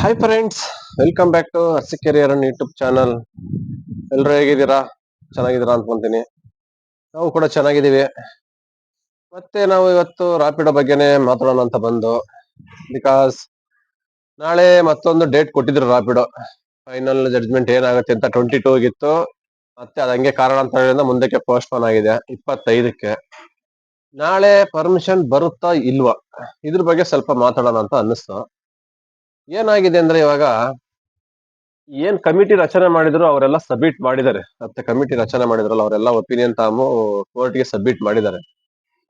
Hi friends welcome back to RC career YouTube channel ಎಲ್ಲರೂ ಹೇಗಿದ್ದೀರಾ? ಚೆನ್ನಾಗಿದ್ದೀರಾ ಅನ್ಕೊಂತೀನಿ. ನಾವು ಕೂಡ ಚೆನ್ನಾಗಿದ್ದೀವಿ. ಮತ್ತೆ ನಾವು ಇವತ್ತು ರಾಪಿಡೋ ಬಗ್ಗೆನೇ ಮಾತಾಡೋಣ ಅಂತ ಬಂದು. ಬಿಕಾಸ್ ನಾಳೆ ಮತ್ತೊಂದು ಡೇಟ್ ಕೊಟ್ಟಿದ್ರು ರಾಪಿಡೋ ಫೈನಲ್ ಜಡ್ಜ್ಮೆಂಟ್ ಏನಾಗುತ್ತೆ ಅಂತ ಟ್ವೆಂಟಿ ಟೂ ಆಗಿತ್ತು ಮತ್ತೆ ಅದು ಹಂಗೆ ಕಾರಣಾಂತರಗಳಿಂದ ಮುಂದಕ್ಕೆ ಪೋಸ್ಟ್ಪೋನ್ ಆಗಿದೆ. ಇಪ್ಪತ್ತೈದಕ್ಕೆ. ನಾಳೆ ಪರ್ಮಿಷನ್ ಬರುತ್ತಾ ಇಲ್ವಾ? ಇದ್ರ ಬಗ್ಗೆ ಸ್ವಲ್ಪ ಮಾತಾಡೋಣ ಅಂತ ಅನ್ನಿಸ್ತು. ಏನಾಗಿದೆ ಅಂದ್ರೆ ಇವಾಗ ಏನ್ ಕಮಿಟಿ ರಚನೆ ಮಾಡಿದ್ರು ಅವರೆಲ್ಲ ಸಬ್ಮಿಟ್ ಮಾಡಿದ್ದಾರೆ. ಮತ್ತೆ ಕಮಿಟಿ ರಚನೆ ಮಾಡಿದ್ರಲ್ಲ ಅವರೆಲ್ಲ ಒಪಿನಿಯನ್ ತಾಮು ಕೋರ್ಟ್ಗೆ ಸಬ್ಮಿಟ್ ಮಾಡಿದ್ದಾರೆ.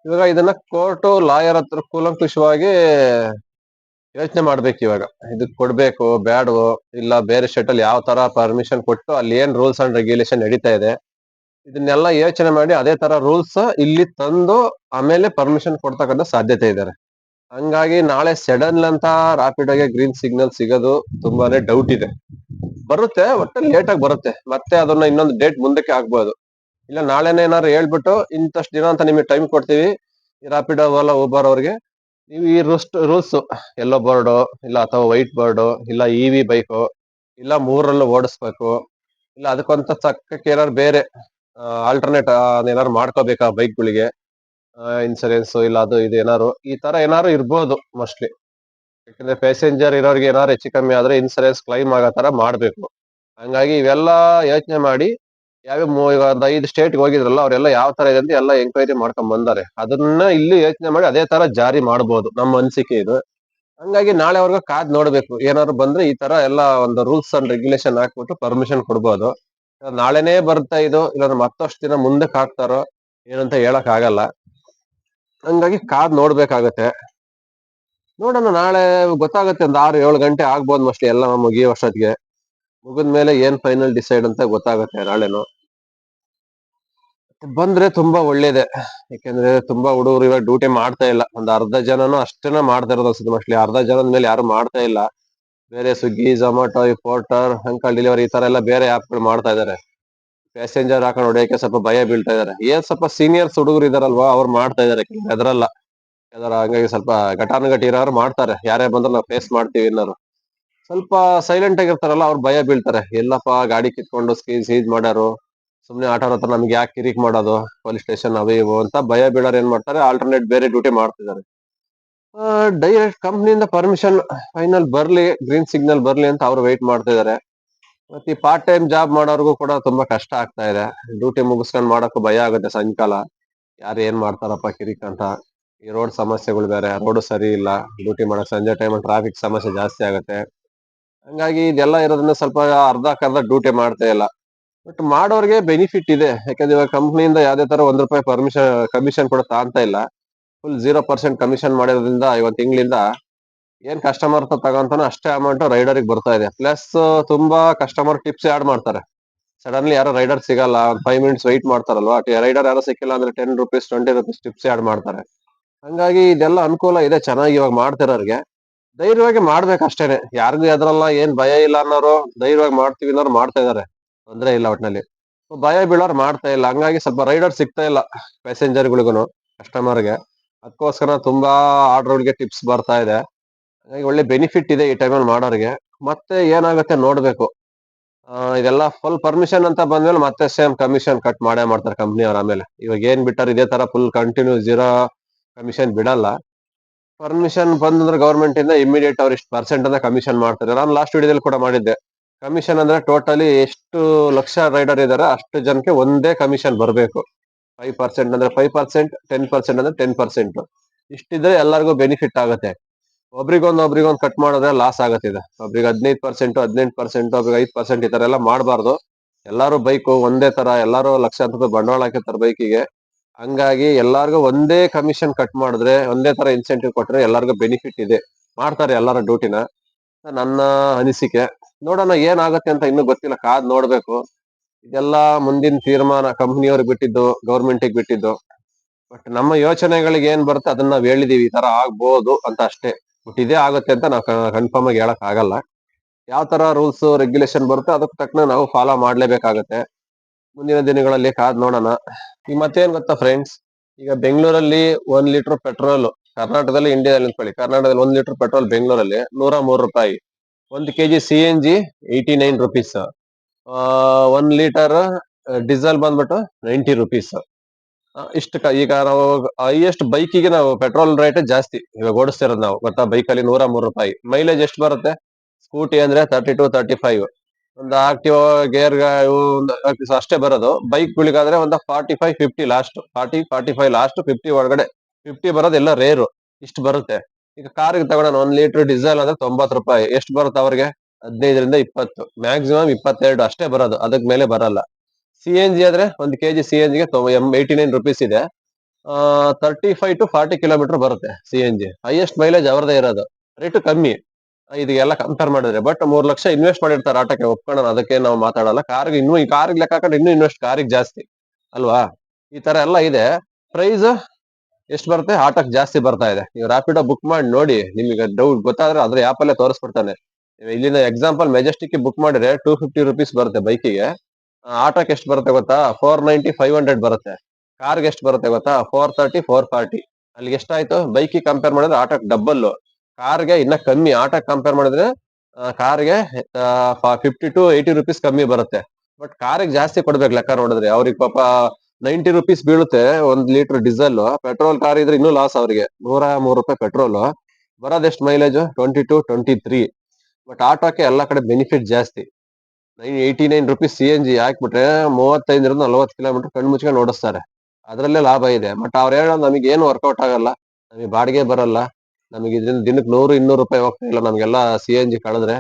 ಇವಾಗ ಇದನ್ನ ಕೋರ್ಟ್ ಲಾಯರ್ ಹತ್ರ ಕೂಲಂಕುಷವಾಗಿ ಯೋಚನೆ ಮಾಡ್ಬೇಕು ಇವಾಗ. ಇದಕ್ ಕೊಡ್ಬೇಕು ಬ್ಯಾಡ್ವೋ ಇಲ್ಲ ಬೇರೆ ಸ್ಟೇಟ್ ಅಲ್ಲಿ ಯಾವ ತರ ಪರ್ಮಿಷನ್ ಕೊಟ್ಟು ಅಲ್ಲಿ ಏನ್ ರೂಲ್ಸ್ ಅಂಡ್ ರೆಗ್ಯುಲೇಷನ್ ನಡೀತಾ ಇದೆ ಇದನ್ನೆಲ್ಲ ಯೋಚನೆ ಮಾಡಿ ಅದೇ ತರ ರೂಲ್ಸ್ ಇಲ್ಲಿ ತಂದು ಆಮೇಲೆ ಪರ್ಮಿಷನ್ ಕೊಡ್ತಕ್ಕಂಥ ಸಾಧ್ಯತೆ ಇದ್ದಾರೆ ಹಂಗಾಗಿ ನಾಳೆ ಸಡನ್ ಅಂತ ಆಗಿ ಗ್ರೀನ್ ಸಿಗ್ನಲ್ ಸಿಗೋದು ತುಂಬಾನೇ ಡೌಟ್ ಇದೆ. ಬರುತ್ತೆ ಒಟ್ಟು ಲೇಟ್ ಆಗಿ ಬರುತ್ತೆ. ಮತ್ತೆ ಅದನ್ನ ಇನ್ನೊಂದು ಡೇಟ್ ಮುಂದಕ್ಕೆ ಆಗ್ಬೋದು ಇಲ್ಲ, ನಾಳೆನೇ ಏನಾದ್ರು ಹೇಳ್ಬಿಟ್ಟು ಇಂತಷ್ಟು ದಿನ ಅಂತ ನಿಮಗೆ ಟೈಮ್ ಕೊಡ್ತೀವಿ. ರಾಪಿಡ್ ಓಲಾ ಊಬರ್ ಅವ್ರಿಗೆ. ನೀವು ಈ ರೂಲ್ಸ್ ರೂಲ್ಸ್ ಎಲ್ಲೋ ಬೋರ್ಡು ಇಲ್ಲ ಅಥವಾ ವೈಟ್ ಬೋರ್ಡು ಇಲ್ಲ ಇ ವಿ ಬೈಕು ಇಲ್ಲ ಮೂರಲ್ಲೂ ಓಡಿಸ್ಬೇಕು. ಇಲ್ಲ, ಅದಕ್ಕಂತ ಚಕ್ಕಕ್ಕೆ ಏನಾದ್ರು ಬೇರೆ ಆಲ್ಟರ್ನೇಟ್ ಏನಾದ್ರು ಮಾಡ್ಕೋಬೇಕಾ ಬೈಕ್ಗಳಿಗೆ ಇನ್ಸೂರೆನ್ಸ್ ಇಲ್ಲ, ಅದು ಇದು ಏನಾರು, ಈ ತರ ಏನಾರು ಇರ್ಬೋದು ಮೋಸ್ಟ್ಲಿ ಯಾಕಂದ್ರೆ ಪ್ಯಾಸೆಂಜರ್ ಇರೋರಿಗೆ ಏನಾರು ಹೆಚ್ಚು ಕಮ್ಮಿ ಆದ್ರೆ ಇನ್ಸೂರೆನ್ಸ್ ಕ್ಲೈಮ್ ಆಗೋ ತರ ಮಾಡ್ಬೇಕು. ಹಂಗಾಗಿ ಇವೆಲ್ಲ ಯೋಚನೆ ಮಾಡಿ ಮೂ- ಈಗ ಒಂದ್ ಐದು ಸ್ಟೇಟ್ ಹೋಗಿದ್ರಲ್ಲ, ಅವರೆಲ್ಲ ಯಾವ ತರ ಇದೆ ಅಂತ ಎಲ್ಲ ಎಂಕ್ವೈರಿ ಮಾಡ್ಕೊಂಡ್ ಬಂದಾರೆ. ಅದನ್ನ ಇಲ್ಲಿ ಯೋಚನೆ ಮಾಡಿ ಅದೇ ತರ ಜಾರಿ ಮಾಡಬಹುದು ನಮ್ಮ ಅನಿಸಿಕೆ ಇದು. ಹಂಗಾಗಿ ನಾಳೆವರೆಗೂ ಕಾದ್ ನೋಡ್ಬೇಕು ಏನಾದ್ರು ಬಂದ್ರೆ ಈ ತರ ಎಲ್ಲ ಒಂದು ರೂಲ್ಸ್ ಅಂಡ್ ರೆಗ್ಯುಲೇಷನ್ ಹಾಕ್ಬಿಟ್ಟು ಪರ್ಮಿಷನ್ ಕೊಡ್ಬೋದು. ನಾಳೆನೇ ಬರ್ತಾ ಇದು, ಇಲ್ಲಾಂದ್ರೆ ಮತ್ತಷ್ಟು ದಿನ ಮುಂದಕ್ಕೆ ಹಾಕ್ತಾರೋ ಏನಂತ ಹೇಳಕ್ ಆಗಲ್ಲ ಹಂಗಾಗಿ ಕಾದ್ ನೋಡ್ಬೇಕಾಗತ್ತೆ. ನೋಡೋಣ, ನಾಳೆ ಗೊತ್ತಾಗುತ್ತೆ ಒಂದ್ ಆರು, ಏಳು ಗಂಟೆ ಆಗ್ಬೋದು ಮೋಸ್ಟ್ಲಿ ಎಲ್ಲ ಮುಗಿಯೋ ವರ್ಷದ್ಗೆ ಮುಗಿದ್ಮೇಲೆ ಏನ್ ಫೈನಲ್ ಡಿಸೈಡ್ ಅಂತ ಗೊತ್ತಾಗುತ್ತೆ ನಾಳೆನು. ಬಂದ್ರೆ ತುಂಬಾ ಒಳ್ಳೇದೆ. ಯಾಕೆಂದ್ರೆ ತುಂಬಾ ಹುಡುಗರು ಇವಾಗ ಡ್ಯೂಟಿ ಮಾಡ್ತಾ ಇಲ್ಲ. ಒಂದ್ ಅರ್ಧ ಜನನು ಅಷ್ಟೇನ ಮಾಡ್ತಾ ಇರೋದು ಅನ್ಸುತ್ತೆ ಮೋಸ್ಟ್ಲಿ ಅರ್ಧ ಜನದ ಮೇಲೆ ಯಾರು ಮಾಡ್ತಾ ಇಲ್ಲ. ಬೇರೆ Swiggy Zomato Porter uncle delivery ಈ ತರ ಎಲ್ಲ ಬೇರೆ ಆ್ಯಪ್ಗಳು ಮಾಡ್ತಾ ಇದಾರೆ ಪ್ಯಾಸೆಂಜರ್ ಹಾಕೊಂಡು ಹೊಡೆಯಕ್ಕೆ ಸ್ವಲ್ಪ ಭಯ ಬೀಳ್ತಾ ಇದಾರೆ. ಏನ್ ಸ್ವಲ್ಪ ಸೀನಿಯರ್ಸ್ ಹುಡುಗರು ಇದಾರಲ್ವಾ, ಅವ್ರು ಮಾಡ್ತಾ ಇದಾರೆ. ಅದ್ರಲ್ಲ ಯಾವ್ದಾರ ಹಂಗಾಗಿ ಸ್ವಲ್ಪ ಘಟಾನುಘಟಿ ಇರೋರು ಮಾಡ್ತಾರೆ. ಯಾರೇ ಬಂದ್ರೆ ನಾವು ಫೇಸ್ ಮಾಡ್ತೀವಿ ಅನ್ನೋರು ಸ್ವಲ್ಪ ಸೈಲೆಂಟ್ ಆಗಿರ್ತಾರಲ್ಲ ಅವ್ರು ಭಯ ಬೀಳ್ತಾರೆ. ಎಲ್ಲಪ್ಪ, ಗಾಡಿ ಕಿತ್ಕೊಂಡು ಸ್ಕೀನ್ ಸೀಜ್ ಮಾಡೋರು. ಸುಮ್ನೆ ಆಟೋರ್ ಹತ್ರ ನಮ್ಗೆ ಯಾಕೆ ಕಿರಿಕ್ ಮಾಡೋದು? ಪೊಲೀಸ್ ಸ್ಟೇಷನ್ ಅವು ಇವು ಅಂತ ಭಯ ಬೀಳೋರು ಏನ್ ಮಾಡ್ತಾರೆ? ಆಲ್ಟರ್ನೇಟ್ ಬೇರೆ ಡ್ಯೂಟಿ ಮಾಡ್ತಿದ್ದಾರೆ. ಡೈರೆಕ್ಟ್ ಕಂಪ್ನಿಯಿಂದ ಪರ್ಮಿಷನ್ ಫೈನಲ್ ಬರ್ಲಿ ಗ್ರೀನ್ ಸಿಗ್ನಲ್ ಬರ್ಲಿ ಅಂತ ಅವ್ರು ವೆಯ್ಟ್ ಮಾಡ್ತಾ ಇದಾರೆ ಮತ್ತೆ ಈ ಪಾರ್ಟ್ ಟೈಮ್ ಜಾಬ್ ಮಾಡೋರ್ಗು ಕೂಡ ತುಂಬಾ ಕಷ್ಟ ಆಗ್ತಾ ಇದೆ. ಡ್ಯೂಟಿ ಮುಗಿಸ್ಕೊಂಡ್ ಮಾಡಕ್ಕೂ ಭಯ ಆಗುತ್ತೆ ಸಾಯಂಕಾಲ. ಯಾರು ಏನ್ ಮಾಡ್ತಾರಪ್ಪ ಕಿರಿಕ್ ಅಂತ. ಈ ರೋಡ್ ಸಮಸ್ಯೆಗಳು ಬೇರೆ ರೋಡ್ ಸರಿ ಇಲ್ಲ. ಡ್ಯೂಟಿ ಮಾಡಕ್ ಸಂಜೆ ಟೈಮ್ ಟ್ರಾಫಿಕ್ ಸಮಸ್ಯೆ ಜಾಸ್ತಿ ಆಗುತ್ತೆ. ಹಂಗಾಗಿ ಇದೆಲ್ಲ ಇರೋದ್ರಿಂದ ಸ್ವಲ್ಪ ಅರ್ಧಕ್ಕರ್ಧ ಡ್ಯೂಟಿ ಮಾಡ್ತಾ ಇಲ್ಲ. ಬಟ್ ಮಾಡೋರಿಗೆ ಬೆನಿಫಿಟ್ ಇದೆ. ಯಾಕಂದ್ರೆ ಇವಾಗ ಕಂಪ್ನಿಯಿಂದ ಯಾವ್ದೇ ತರ ಒಂದ್ ರೂಪಾಯಿ ಪರ್ಮಿಷನ್ ಕಮಿಷನ್ ಕೂಡ ತಾಂತ ಇಲ್ಲ. ಫುಲ್ ಜೀರೋ ಪರ್ಸೆಂಟ್ ಕಮಿಷನ್ ಮಾಡಿರೋದ್ರಿಂದ ಇವತ್ತು ತಿಂಗಳಿಂದ ಏನ್ ಕಸ್ಟಮರ್ ತಗೊಂತಾನೋ ಅಷ್ಟೇ ಅಮೌಂಟ್ ರೈಡರ್ ಬರ್ತಾ ಇದೆ. ಪ್ಲಸ್ ತುಂಬಾ ಕಸ್ಟಮರ್ ಟಿಪ್ಸ್ ಆಡ್ ಮಾಡ್ತಾರೆ. ಸಡನ್ಲಿ ಯಾರೋ ರೈಡರ್ ಸಿಗಲ್ಲ ಫೈವ್ ಮಿನಿಟ್ಸ್ ವೈಟ್ ಮಾಡ್ತಾರಲ್ವಾ? ರೈಡರ್ ಯಾರೋ ಸಿಕ್ಕಿಲ್ಲ ಅಂದ್ರೆ ten rupees twenty rupees tips add ಮಾಡ್ತಾರೆ. ಹಂಗಾಗಿ ಇದೆಲ್ಲ ಅನುಕೂಲ ಇದೆ ಚೆನ್ನಾಗಿ ಇವಾಗ ಮಾಡ್ತಿರೋರ್ಗೆ. ಧೈರ್ಯವಾಗಿ ಮಾಡ್ಬೇಕು ಅಷ್ಟೇನೆ. ಯಾರಿಗೂ ಅದ್ರಲ್ಲ ಏನ್ ಭಯ ಇಲ್ಲ ಅನ್ನೋರು ಧೈರ್ಯವಾಗಿ ಮಾಡ್ತೀವಿ ಅನ್ನೋರು ಮಾಡ್ತಾ ಇದಾರೆ. ತೊಂದ್ರೆ ಇಲ್ಲ ಒಟ್ನಲ್ಲಿ. ಭಯ ಬೀಳೋರು ಮಾಡ್ತಾ ಇಲ್ಲ. ಹಂಗಾಗಿ ಸ್ವಲ್ಪ ರೈಡರ್ ಸಿಗ್ತಾ ಇಲ್ಲ ಪ್ಯಾಸೆಂಜರ್ಗಳಿಗೂ ಕಸ್ಟಮರ್ಗೆ ಅದಕ್ಕೋಸ್ಕರ ತುಂಬಾ ಆರ್ಡರ್ಗಳಿಗೆ ಟಿಪ್ಸ್ ಬರ್ತಾ ಇದೆ. ಹಾಗಾಗಿ ಒಳ್ಳೆ ಬೆನಿಫಿಟ್ ಇದೆ ಈ ಟೈಮಲ್ಲಿ ಮಾಡೋರಿಗೆ. ಮತ್ತೆ ಏನಾಗುತ್ತೆ ನೋಡಬೇಕು. ಇದೆಲ್ಲ ಫುಲ್ ಪರ್ಮಿಷನ್ ಅಂತ ಬಂದ್ಮೇಲೆ ಮತ್ತೆ ಸೇಮ್ ಕಮಿಷನ್ ಕಟ್ ಮಾಡೇ ಮಾಡ್ತಾರೆ ಕಂಪ್ನಿ ಅವ್ರ ಆಮೇಲೆ. ಇವಾಗ ಏನ್ ಬಿಟ್ಟಾರ ಇದೇ ತರ ಫುಲ್ ಕಂಟಿನ್ಯೂ ಜೀರೋ ಕಮಿಷನ್ ಬಿಡಲ್ಲ. ಪರ್ಮಿಷನ್ ಬಂದ್ರೆ ಗವರ್ಮೆಂಟ್ ಇಂದ ಇಮಿಡಿಯೇಟ್ ಅವ್ರು ಇಷ್ಟು ಪರ್ಸೆಂಟ್ ಅಂತ ಕಮಿಷನ್ ಮಾಡ್ತಾರೆ. ನಾನು ಲಾಸ್ಟ್ ವಿಡಿಯೋದಲ್ಲಿ ಕೂಡ ಮಾಡಿದ್ದೆ. ಕಮಿಷನ್ ಅಂದ್ರೆ ಟೋಟಲಿ ಎಷ್ಟು ಲಕ್ಷ ರೈಡರ್ ಇದಾರೆ ಅಷ್ಟು ಜನಕ್ಕೆ ಒಂದೇ ಕಮಿಷನ್ ಬರಬೇಕು. ಫೈವ್ ಪರ್ಸೆಂಟ್ ಅಂದ್ರೆ ಫೈವ್ ಪರ್ಸೆಂಟ್ ಟೆನ್ ಪರ್ಸೆಂಟ್ ಅಂದ್ರೆ ಟೆನ್ ಪರ್ಸೆಂಟ್ ಇಷ್ಟಿದ್ರೆ ಎಲ್ಲರಿಗೂ ಬೆನಿಫಿಟ್ ಆಗುತ್ತೆ. ಒಬ್ರಿಗೊಂದ್ ಒಬ್ರಿಗೊಂದು ಕಟ್ ಮಾಡಿದ್ರೆ ಲಾಸ್ ಆಗತ್ತಿದೆ. ಒಬ್ರಿಗೆ ಹದಿನೈದು ಪರ್ಸೆಂಟ್ ಹದಿನೆಂಟು ಪರ್ಸೆಂಟ್ ಒಬ್ರಿಗೆ ಐದು ಪರ್ಸೆಂಟ್ ಈ ತರ ಎಲ್ಲ ಮಾಡಬಾರ್ದು. ಎಲ್ಲಾರು ಬೈಕ್ ಒಂದೇ ತರ, ಎಲ್ಲಾರು ಲಕ್ಷಾಂತರ ಬಂಡವಾಳ ಹಾಕಿರ್ತಾರೆ ಬೈಕಿಗೆ. ಹಂಗಾಗಿ ಎಲ್ಲಾರ್ಗು ಒಂದೇ ಕಮಿಷನ್ ಕಟ್ ಮಾಡಿದ್ರೆ, ಒಂದೇ ತರ ಇನ್ಸೆಂಟಿವ್ ಕೊಟ್ರೆ ಎಲ್ಲಾರ್ಗು ಬೆನಿಫಿಟ್ ಇದೆ. ಮಾಡ್ತಾರೆ ಎಲ್ಲಾರ ಡ್ಯೂಟಿನ ನನ್ನ ಅನಿಸಿಕೆ, ನೋಡೋಣ ಏನಾಗುತ್ತೆ ಅಂತ ಇನ್ನೂ ಗೊತ್ತಿಲ್ಲ, ಕಾದ್ ನೋಡ್ಬೇಕು. ಇದೆಲ್ಲ ಮುಂದಿನ ತೀರ್ಮಾನ ಕಂಪ್ನಿಯವ್ರಿಗೆ ಬಿಟ್ಟಿದ್ದು ಗೌರ್ಮೆಂಟಿಗೆ ಬಿಟ್ಟಿದ್ದು. ಬಟ್ ನಮ್ಮ ಯೋಚನೆಗಳಿಗೆ ಏನ್ ಬರುತ್ತೆ, ಅದನ್ನ ನಾವು ಹೇಳಿದೀವಿ, ಈ ತರ ಆಗ್ಬೋದು ಅಂತ ಅಷ್ಟೇ. ಬಟ್ ಇದೇ ಆಗುತ್ತೆ ಅಂತ ನಾವು ಕನ್ಫರ್ಮ್ ಆಗಿ ಹೇಳಕ್ ಆಗಲ್ಲ. ಯಾವ ತರ ರೂಲ್ಸ್ ರೆಗ್ಯುಲೇಷನ್ ಬರುತ್ತೆ ಅದಕ್ಕೆ ತಕ್ಕನ ನಾವು ಫಾಲೋ ಮಾಡ್ಲೇಬೇಕಾಗತ್ತೆ. ಮುಂದಿನ ದಿನಗಳಲ್ಲಿ ಕಾದ್ ನೋಡೋಣ. ಈಗ ಮತ್ತೇನ್ ಗೊತ್ತಾ ಫ್ರೆಂಡ್ಸ್ ಈಗ ಬೆಂಗಳೂರಲ್ಲಿ ಒಂದ್ ಲೀಟರ್ ಪೆಟ್ರೋಲ್ ಕರ್ನಾಟಕದಲ್ಲಿ ಇಂಡಿಯಾದಲ್ಲಿ ನಿಂತ್ಕೊಳ್ಳಿ. ಕರ್ನಾಟಕದಲ್ಲಿ ಒಂದ್ ಲೀಟರ್ ಪೆಟ್ರೋಲ್ ಬೆಂಗಳೂರಲ್ಲಿ ನೂರ ಮೂರು ರೂಪಾಯಿ. ಒಂದು KG C N G eighty nine rupees one litre diesel ಬಂದ್ಬಿಟ್ಟು ನೈಂಟಿ ರುಪೀಸ್ ಇಷ್ಟು ಈಗ ನಾವು ಹೈಯೆಸ್ಟ್ ಬೈಕಿಗೆ ನಾವು ಪೆಟ್ರೋಲ್ ರೇಟ್ ಜಾಸ್ತಿ ಇವಾಗ ಓಡಿಸ್ತಿರೋದು ನಾವು. ಗೊತ್ತಾ? ಬೈಕಲ್ಲಿ ನೂರ ಮೂರು ರೂಪಾಯಿ. ಮೈಲೇಜ್ ಎಷ್ಟು ಬರುತ್ತೆ? ಸ್ಕೂಟಿ ಅಂದ್ರೆ ತರ್ಟಿ ಟು ತರ್ಟಿ ಫೈವ್ ಒಂದು ಆಕ್ಟಿವ್ ಗೇರ್ ಅಷ್ಟೇ ಬರೋದು. ಬೈಕ್ ಗಳಿಗಾದ್ರೆ ಒಂದು forty five fifty last forty forty five last fifty ಒಳಗಡೆ ಫಿಫ್ಟಿ ಬರೋದೆಲ್ಲ ರೇರು ಇಷ್ಟು ಬರುತ್ತೆ. ಈಗ ಕಾರ್ಗೆ ತಗೊಳ್ಳೋಣ. ಒಂದ್ ಲೀಟರ್ ಡೀಸೆಲ್ ಅಂದ್ರೆ ತೊಂಬತ್ತು ರೂಪಾಯಿ. ಎಷ್ಟು ಬರುತ್ತೆ ಅವ್ರಿಗೆ? ಹದಿನೈದರಿಂದ ಇಪ್ಪತ್ತು. ಮ್ಯಾಕ್ಸಿಮಮ್ ಇಪ್ಪತ್ತೆರಡು ಅಷ್ಟೇ ಬರೋದು. ಅದಕ್ ಮೇಲೆ ಬರಲ್ಲ. ಸಿ ಎನ್ ಜಿ ಆದ್ರೆ ಒಂದು ಕೆಜಿ ಸಿ ಎನ್ ಜಿಗೆ ಏಯ್ಟಿ ನೈನ್ ರುಪೀಸ್ ಇದೆ. Thirty five to forty kilometre ಬರುತ್ತೆ C N G highest mileage ಅವರದೇ ಇರೋದು. ರೇಟ್ ಕಮ್ಮಿ. ಇದೆಲ್ಲ ಕಂಪೇರ್ ಮಾಡಿದ್ರೆ. ಬಟ್ ಮೂರ್ ಲಕ್ಷ ಇನ್ವೆಸ್ಟ್ ಮಾಡಿರ್ತಾರೆ ಆಟಕ್ಕೆ ಒಪ್ಕೊಳ್ಳೋಣ ಅದಕ್ಕೆ ನಾವು ಮಾತಾಡಲ್ಲ. ಕಾರ್ಗೆ ಇನ್ನು, ಈ ಕಾರ್ಗೆ ಲೆಕ್ಕ ಹಾಕೊಂಡು ಇನ್ನೂ ಇನ್ವೆಸ್ಟ್ ಕಾರಿಗೆ ಜಾಸ್ತಿ. ಅಲ್ವಾ? ಈ ತರ ಎಲ್ಲ ಇದೆ. ಪ್ರೈಸ್ ಎಷ್ಟು ಬರುತ್ತೆ? ಆಟಕ್ಕೆ ಜಾಸ್ತಿ ಬರ್ತಾ ಇದೆ. ನೀವು ರಾಪಿಡೋ ಬುಕ್ ಮಾಡಿ ನೋಡಿ. ನಿಮಗೆ ಡೌಟ್ ಗೊತ್ತಾದ್ರೆ ಅದ್ರ ಆಪ್ ಅಲ್ಲೇ ತೋರಿಸ್ಬಿಡ್ತಾನೆ. ಇಲ್ಲಿನ ಎಕ್ಸಾಂಪಲ್ ಮೆಜೆಸ್ಟಿಕ್ ಬುಕ್ ಮಾಡಿದ್ರೆ ಟೂ ಫಿಫ್ಟಿ ರುಪೀಸ್ ಬರುತ್ತೆ ಬೈಕಿಗೆ ಆಟೋಕ್ಕೆ ಎಷ್ಟು ಬರುತ್ತೆ ಗೊತ್ತಾ? ಫೋರ್ ನೈಂಟಿ ಫೈವ್ ಹಂಡ್ರೆಡ್ ಬರುತ್ತೆ. ಕಾರ್ಗೆ ಎಷ್ಟು ಬರುತ್ತೆ ಗೊತ್ತಾ? ಫೋರ್ ತರ್ಟಿ ಫೋರ್ ಫಾರ್ಟಿ ಅಲ್ಲಿಗೆ ಎಷ್ಟಾಯ್ತು? ಬೈಕಿಗೆ ಕಂಪೇರ್ ಮಾಡಿದ್ರೆ ಆಟೋಕ್ ಡಬ್ಬಲ್ ಕಾರ್ಗೆ ಇನ್ನ ಕಮ್ಮಿ. ಆಟೋಕ್ ಕಂಪೇರ್ ಮಾಡಿದ್ರೆ ಕಾರ್ಗೆ ಫಿಫ್ಟಿ ಟು ಏಯ್ಟಿ ರುಪೀಸ್ ಕಮ್ಮಿ ಬರುತ್ತೆ. ಬಟ್ ಕಾರಿಗೆ ಜಾಸ್ತಿ ಕೊಡ್ಬೇಕು ಲೆಕ್ಕ ನೋಡಿದ್ರೆ. ಅವ್ರಿಗೆ ಪಾಪ ನೈಂಟಿ ರುಪೀಸ್ ಬೀಳುತ್ತೆ ಒಂದ್ ಲೀಟರ್ ಡೀಸೆಲ್ ಪೆಟ್ರೋಲ್ ಕಾರ್ ಇದ್ರೆ ಇನ್ನೂ ಲಾಸ್ ಅವರಿಗೆ. ನೂರ ಮೂರು ರೂಪಾಯಿ petrol ಬರೋದೆಷ್ಟು mileage twenty two twenty three but ಆಟೋಕ್ಕೆ ಎಲ್ಲ ಕಡೆ ಬೆನಿಫಿಟ್ ಜಾಸ್ತಿ. Nine eighty nine rupees C N G ಹಾಕ್ಬಿಟ್ರೆ ಮೂವತ್ತೈದರಿಂದ ನಲ್ವತ್ತು ಕಿಲೋಮೀಟರ್ ಕಣ್ಣು ಮುಚ್ಕೊಂಡು ಓಡಿಸ್ತಾರೆ. ಅದರಲ್ಲೇ ಲಾಭ ಇದೆ. ಬಟ್ ಅವ್ರು ನಮಗೆ ಏನು ವರ್ಕೌಟ್ ಆಗಲ್ಲ. ನಮಗೆ ಬಾಡಿಗೆ ಬರಲ್ಲ. ನಮಗೆ ಇದರಿಂದ ದಿನಕ್ಕೆ ನೂರು, ಇನ್ನೂರು ರೂಪಾಯಿ ಹೋಗ್ತಾ ಇಲ್ಲ. ನಮಗೆಲ್ಲ ಸಿ ಎನ್ ಜಿ ಕಳೆದ್ರೆ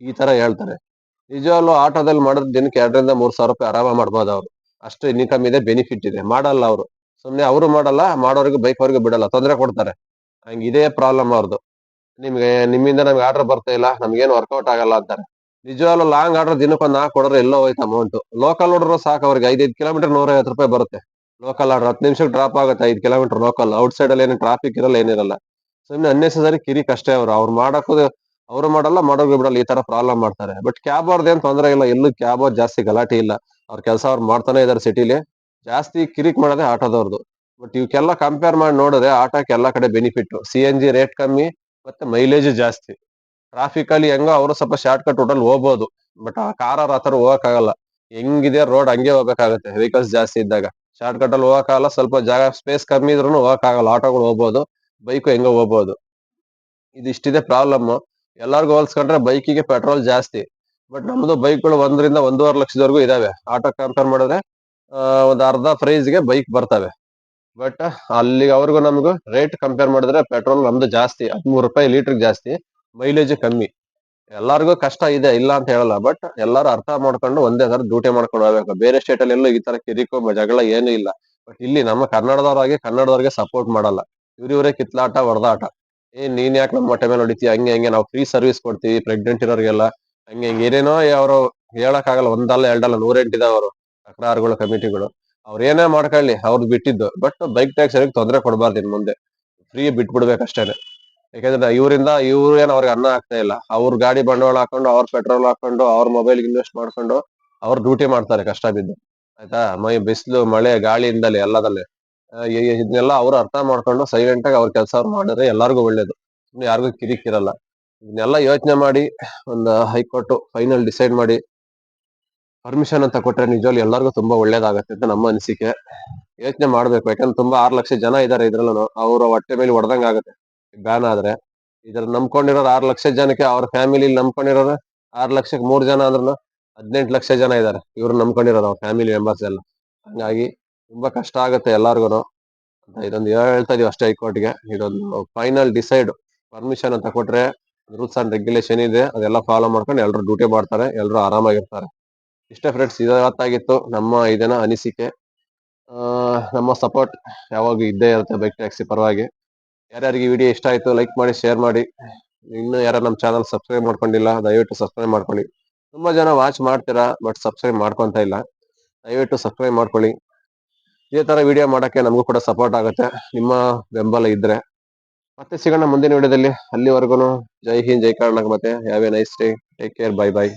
ಈ ತರ ಹೇಳ್ತಾರೆ. ನಿಜವಾಗ್ಲೂ ಆಟೋದಲ್ಲಿ ಮಾಡಿದ್ರೆ ದಿನಕ್ಕೆ ಎರಡರಿಂದ ಮೂರು ಸಾವಿರ ರೂಪಾಯಿ ಆರಾಮ ಮಾಡ್ಬೋದು ಅವರು. ಅಷ್ಟು ಇನ್ಕಮ್ ಇದೆ ಬೆನಿಫಿಟ್ ಇದೆ. ಮಾಡಲ್ಲ ಅವರು. ಸುಮ್ಮನೆ ಅವರು ಮಾಡಲ್ಲ, ಮಾಡೋರಿಗೆ ಬೈಕ್ ಅವ್ರಿಗೆ ಬಿಡಲ್ಲ. ತೊಂದರೆ ಕೊಡ್ತಾರೆ. ಹಂಗೆ ಇದೇ ಪ್ರಾಬ್ಲಮ್ ಅವ್ರದ್ದು ನಿಮಗೆ, ನಿಮ್ಮಿಂದ ನಮ್ಗೆ ಆರ್ಡರ್ ಬರ್ತಾ ಇಲ್ಲ. ನಮ್ಗೇನು ವರ್ಕೌಟ್ ಆಗಲ್ಲ ಅಂತಾರೆ. ನಿಜವಾಗ್ಲೂ ಲಾಂಗ್ ಆರ್ಡರ್ ದಿನಕ್ಕೊಂದು ನಾಲ್ಕು ಕೊಡ್ರೆ ಎಲ್ಲೋ ಹೋಯ್ತು ಅಮೌಂಟ್ ಲೋಕಲ್ ಹೊಡ್ರು ಸಾಕು, ಅವ್ರಿಗೆ ಐದೈದು ಕಿಲೋಮೀಟರ್ ನೂರ ಐವತ್ತು ರೂಪಾಯಿ ಬರುತ್ತೆ. ಲೋಕಲ್ ಆರ್ಡರ್ ಹತ್ತು ನಿಮಿಷಕ್ಕೆ ಡ್ರಾಪ್ ಆಗುತ್ತೆ, ಐದು ಕಿಲೋಮೀಟರ್ ಲೋಕಲ್ ಔಟ್ ಸೈಡ್ ಅಲ್ಲಿ ಏನು ಟ್ರಾಫಿಕ್ ಇರಲ್ಲ ಏನಿರಲ್ಲ ಸುಮ್ಮನೆ ಅನ್ನೆಸರಿ ಕಿರಿಕ್ ಅಷ್ಟೇ ಅವರು. ಅವ್ರು ಮಾಡಕ್ಕೂ ಅವ್ರು ಮಾಡಲ್ಲ ಮಾಡೋಕೆ ಬಿಡಲ್ಲ, ಈ ತರ ಪ್ರಾಬ್ಲಮ್ ಮಾಡ್ತಾರೆ. ಬಟ್ ಕ್ಯಾಬ್ ಅವ್ರದ್ದು ಏನು ತೊಂದರೆ ಇಲ್ಲ. ಎಲ್ಲೂ ಕ್ಯಾಬ್ ಅವ್ರು ಜಾಸ್ತಿ ಗಲಾಟೆ ಇಲ್ಲ. ಅವ್ರ ಕೆಲಸ ಅವ್ರು ಮಾಡ್ತಾನೆ ಇದಾರೆ ಸಿಟಿಲಿ ಜಾಸ್ತಿ ಕಿರಿಕ್ ಮಾಡೋದೇ ಆಟೋದವ್ರದ್ದು ಬಟ್ ಇವಕ್ಕೆಲ್ಲ ಕಂಪೇರ್ ಮಾಡಿ ನೋಡಿದ್ರೆ ಆಟೋಕ್ಕೆ ಎಲ್ಲ ಕಡೆ benefit C N G rate ಕಮ್ಮಿ, ಮತ್ತೆ ಮೈಲೇಜ್ ಜಾಸ್ತಿ. ಟ್ರಾಫಿಕ್ ಅಲ್ಲಿ ಹೆಂಗೋ ಅವರು ಸ್ವಲ್ಪ ಶಾರ್ಟ್ ಕಟ್ ರೋಡಲ್ಲಿ ಹೋಗ್ಬೋದು. ಬಟ್ ಆ ಕಾರ್ ಅವ್ರ ಆತರ ಹೋಗಕ್ಕಾಗಲ್ಲ. ಹೆಂಗಿದೆ ರೋಡ್ ಹಂಗೆ ಹೋಗ್ಬೇಕಾಗತ್ತೆ. ವೆಹಿಕಲ್ಸ್ ಜಾಸ್ತಿ ಇದ್ದಾಗ. ಶಾರ್ಟ್ ಕಟ್ ಅಲ್ಲಿ ಹೋಗಕ್ಕಾಗಲ್ಲ. ಸ್ವಲ್ಪ ಜಾಗ ಸ್ಪೇಸ್ ಕಮ್ಮಿ ಇದ್ರೂ ಹೋಗಕ್ಕಾಗಲ್ಲ. ಆಟೋಗಳು ಹೋಗ್ಬೋದು. ಬೈಕ್ ಹೆಂಗೋ ಹೋಗ್ಬೋದು. ಇದಿಷ್ಟಿದೆ ಪ್ರಾಬ್ಲಮ್ ಎಲ್ಲಾರ್ಗು ಹೋಲ್ಸ್ಕೊಂಡ್ರೆ ಬೈಕಿಗೆ ಪೆಟ್ರೋಲ್ ಜಾಸ್ತಿ. ಬಟ್ ನಮ್ದು ಬೈಕ್ಗಳು ಒಂದರಿಂದ ಒಂದೂವರೆ ಲಕ್ಷದವರೆಗೂ ಇದಾವೆ. ಆಟೋ ಕಂಪೇರ್ ಮಾಡಿದ್ರೆ ಒಂದು ಅರ್ಧ ಪ್ರೈಸ್ಗೆ ಬೈಕ್ ಬರ್ತವೆ. ಬಟ್ ಅಲ್ಲಿಗೆ ಅವ್ರಿಗೂ ನಮಗೂ ರೇಟ್ ಕಂಪೇರ್ ಮಾಡಿದ್ರೆ ಪೆಟ್ರೋಲ್ ನಮ್ದು ಜಾಸ್ತಿ. ಹದಿಮೂರು ರೂಪಾಯಿ ಲೀಟರ್ ಜಾಸ್ತಿ. ಮೈಲೇಜ್ ಕಮ್ಮಿ. ಎಲ್ಲಾರ್ಗು ಕಷ್ಟ ಇದೆ, ಇಲ್ಲ ಅಂತ ಹೇಳಲ್ಲ ಬಟ್ ಎಲ್ಲಾರು ಅರ್ಥ ಮಾಡ್ಕೊಂಡು ಒಂದೇ ತರ ಡ್ಯೂಟಿ ಮಾಡ್ಕೊಂಡು ಹೋಗ್ಬೇಕು. ಬೇರೆ ಸ್ಟೇಟ್ ಅಲ್ಲಿ ಎಲ್ಲೂ ಈ ತರ ಕಿರಿಕೋ ಜಗಳ ಏನು ಇಲ್ಲ. ಬಟ್ ಇಲ್ಲಿ ನಮ್ಮ ಕನ್ನಡದವರಾಗಿ ಕನ್ನಡದವ್ರಿಗೆ ಸಪೋರ್ಟ್ ಮಾಡಲ್ಲ. ಇವ್ರ ಇವರೇ ಕಿತ್ಲಾಟ, ಹೊಡೆದಾಟ. ಏ, ನೀನ್ ಯಾಕೆ ನಮ್ಮ ಮೊಟ್ಟೆ ಮೇಲೆ ಹೊಡಿತೀಯ? ಹಂಗೆ ಹಂಗೆ ನಾವು ಫ್ರೀ ಸರ್ವಿಸ್ ಕೊಡ್ತೀವಿ ಪ್ರೆಗ್ನೆಂಟ್ ಇರೋರಿಗೆಲ್ಲ. ಹಂಗೆ, ಹಿಂಗೆ ಏನೇನೋ ಅವರು ಹೇಳಕ್ಕಾಗಲ್ಲ, ಒಂದಲ್ಲ, ಎರಡಲ್ಲ ನೂರೆಂಟಿದಾವ ಅವರು. ತಕರಾರುಗಳು, ಕಮಿಟಿಗಳು. ಅವ್ರ ಏನೇ ಮಾಡ್ಕೊಳ್ಳಿ, ಅವ್ರು ಬಿಟ್ಟಿದ್ದು. ಬಟ್ ಬೈಕ್ ಟ್ಯಾಕ್ಸ್ ತೊಂದರೆ ಕೊಡಬಾರ್ದು ಇನ್ ಮುಂದೆ. ಫ್ರೀ ಬಿಟ್ಬಿಡ್ಬೇಕು ಅಷ್ಟೇನೆ ಯಾಕಂದ್ರೆ ಇವರಿಂದ ಇವ್ರು ಏನ್ ಅವ್ರಿಗೆ ಅನ್ನ ಆಗ್ತಾ ಇಲ್ಲ. ಅವ್ರ ಗಾಡಿ ಬಂಡವಾಳ ಹಾಕೊಂಡು, ಅವ್ರ ಪೆಟ್ರೋಲ್ ಹಾಕೊಂಡು, ಅವ್ರ ಮೊಬೈಲ್ ಇನ್ವೆಸ್ಟ್ ಮಾಡ್ಕೊಂಡು ಅವ್ರ ಡ್ಯೂಟಿ ಮಾಡ್ತಾರೆ ಕಷ್ಟ ಬಿದ್ದು. ಆಯ್ತಾ? ಮೈ ಬಿಸಿಲು, ಮಳೆ, ಗಾಳಿಯಿಂದಲೇ, ಎಲ್ಲದಲ್ಲೇ. ಇದನ್ನೆಲ್ಲ ಅವ್ರು ಅರ್ಥ ಮಾಡ್ಕೊಂಡು ಸೈಲೆಂಟ್ ಆಗಿ ಅವ್ರ ಕೆಲಸ ಅವ್ರು ಮಾಡಿದ್ರೆ ಎಲ್ಲರಿಗೂ ಒಳ್ಳೇದು. ಯಾರಿಗೂ ಕಿರಿಕಿರಲ್ಲ. ಇದನ್ನೆಲ್ಲ ಯೋಚನೆ ಮಾಡಿ, ಒಂದು ಹೈಕೋರ್ಟ್ ಫೈನಲ್ ಡಿಸೈಡ್ ಮಾಡಿ, ಪರ್ಮಿಷನ್ ಅಂತ ಕೊಟ್ರೆ ನಿಜವಾಗ್ಲು ಎಲ್ಲರಿಗೂ ತುಂಬಾ ಒಳ್ಳೇದಾಗತ್ತೆ ಅಂತ ನಮ್ಮ ಅನಿಸಿಕೆ. ಯೋಚನೆ ಮಾಡ್ಬೇಕು. ಯಾಕಂದ್ರೆ ತುಂಬಾ ಆರ್ ಲಕ್ಷ ಜನ ಇದಾರೆ ಇದ್ರಲ್ಲೂ ಅವ್ರ ಹೊಟ್ಟೆ ಮೇಲೆ ಹೊಡೆದಂಗ ಆಗುತ್ತೆ ಬ್ಯಾನ್ ಆದ್ರೆ ಇದ್ರ ನಂಬ್ಕೊಂಡಿರೋರು ಆರ್ ಲಕ್ಷ ಜನಕ್ಕೆ ಅವ್ರ ಫ್ಯಾಮಿಲಿ ನಂಬ್ಕೊಂಡಿರೋದು ಆರ್ ಲಕ್ಷಕ್ಕೆ ಮೂರ್ ಜನ ಅಂದ್ರೂ ಹದಿನೆಂಟು ಲಕ್ಷ ಜನ ಇದ್ದಾರೆ ಇವ್ರು ನಂಬ್ಕೊಂಡಿರೋದು ಅವ್ರ ಫ್ಯಾಮಿಲಿ ಮೆಂಬರ್ಸ್ ಎಲ್ಲ. ಹಂಗಾಗಿ ತುಂಬಾ ಕಷ್ಟ ಆಗುತ್ತೆ ಎಲ್ಲಾರ್ಗು ಅಂತ ಇದೊಂದು ಹೇಳ್ತಾ ಇದೀವಿ ಅಷ್ಟೇ ಹೈಕೋರ್ಟ್ಗೆ. ಇದೊಂದು ಫೈನಲ್ ಡಿಸೈಡ್ ಪರ್ಮಿಷನ್ ಅಂತ ಕೊಟ್ರೆ ರೂಲ್ಸ್ ಅಂಡ್ ರೆಗ್ಯುಲೇಷನ್ ಇದೆ. ಅದೆಲ್ಲ ಫಾಲೋ ಮಾಡ್ಕೊಂಡು ಎಲ್ಲರೂ ಡ್ಯೂಟಿ ಮಾಡ್ತಾರೆ ಎಲ್ಲರೂ ಆರಾಮಾಗಿರ್ತಾರೆ. ಇಷ್ಟೇ ಫ್ರೆಂಡ್ಸ್ ಇದಾಗಿತ್ತು ನಮ್ಮ ಇದನ್ನ ಅನಿಸಿಕೆ. ನಮ್ಮ ಸಪೋರ್ಟ್ ಯಾವಾಗ ಇದ್ದೇ ಇರುತ್ತೆ ಬೈಕ್ ಟ್ಯಾಕ್ಸಿ ಪರವಾಗಿ. ಯಾರ್ಯಾರಿಗೆ ವಿಡಿಯೋ ಇಷ್ಟ ಆಯ್ತು ಲೈಕ್ ಮಾಡಿ ಶೇರ್ ಮಾಡಿ. ಇನ್ನು ಯಾರು ನಮ್ಮ ಚಾನಲ್ ಸಬ್ಸ್ಕ್ರೈಬ್ ಮಾಡ್ಕೊಂಡಿಲ್ಲ, ದಯವಿಟ್ಟು ಸಬ್ಸ್ಕ್ರೈಬ್ ಮಾಡ್ಕೊಳ್ಳಿ. ತುಂಬಾ ಜನ ವಾಚ್ ಮಾಡ್ತೀರಾ ಬಟ್ ಸಬ್ಸ್ಕ್ರೈಬ್ ಮಾಡ್ಕೊಂತ ಇಲ್ಲ. ದಯವಿಟ್ಟು ಸಬ್ಸ್ಕ್ರೈಬ್ ಮಾಡ್ಕೊಳ್ಳಿ. ಇದೇ ತರ ವಿಡಿಯೋ ಮಾಡೋಕೆ ನಮಗೂ ಕೂಡ ಸಪೋರ್ಟ್ ಆಗುತ್ತೆ. ನಿಮ್ಮ ಬೆಂಬಲ ಇದ್ರೆ. ಮತ್ತೆ ಸಿಗೋಣ ಮುಂದಿನ ವಿಡಿಯೋದಲ್ಲಿ ಅಲ್ಲಿವರೆಗೂ ಜೈ ಹಿಂದ್, ಜೈ ಕರ್ನಾಟಕ ಮತ್ತೆ have a nice day take care bye bye